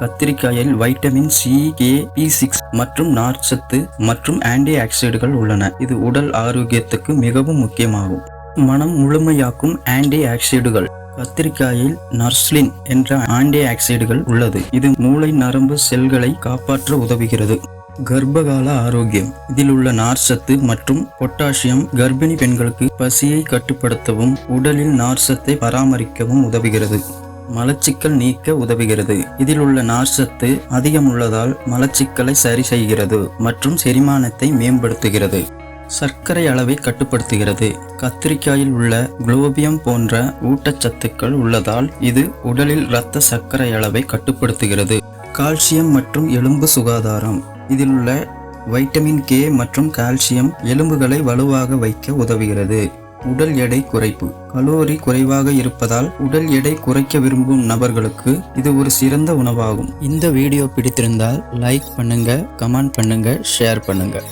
கத்திரிக்காயில் vitamin C K B six மற்றும் நார்ச்சத்து மற்றும் ஆன்டி ஆக்சைடுகள் உள்ளன. இது உடல் ஆரோக்கியத்துக்கு மிகவும் முக்கியமாகும். மனம் முழுமையாக்கும் ஆன்டி ஆக்சைடுகள் கத்திரிக்காயில் நர்ஸ்லின் என்ற ஆன்டி ஆக்சைடுகள் உள்ளது. இது மூளை நரம்பு செல்களை காப்பாற்ற உதவுகிறது. கர்ப்பகால ஆரோக்கியம். இதில் உள்ள நார்ச்சத்து மற்றும் பொட்டாசியம் கர்ப்பிணி பெண்களுக்கு பசியை கட்டுப்படுத்தவும் உடலில் நார்ச்சத்தை பராமரிக்கவும் உதவுகிறது. மலச்சிக்கல் நீக்க உதவுகிறது. இதில் உள்ள நார்ச்சத்து அதிகம் உள்ளதால் மலச்சிக்கலை சரி செய்கிறது மற்றும் செரிமானத்தை மேம்படுத்துகிறது. சர்க்கரை அளவை கட்டுப்படுத்துகிறது. கத்திரிக்காயில் உள்ள குளோபியம் போன்ற ஊட்டச்சத்துக்கள் உள்ளதால் இது உடலில் இரத்த சர்க்கரை அளவை கட்டுப்படுத்துகிறது. கால்சியம் மற்றும் எலும்பு சுகாதாரம். இதில் உள்ள வைட்டமின் கே மற்றும் கால்சியம் எலும்புகளை வலுவாக வைக்க உதவுகிறது. உடல் எடை குறைப்பு. கலோரி குறைவாக இருப்பதால் உடல் எடை குறைக்க விரும்பும் நபர்களுக்கு இது ஒரு சிறந்த உணவாகும். இந்த வீடியோ பிடித்திருந்தால் லைக் பண்ணுங்க கமெண்ட் பண்ணுங்க ஷேர் பண்ணுங்க.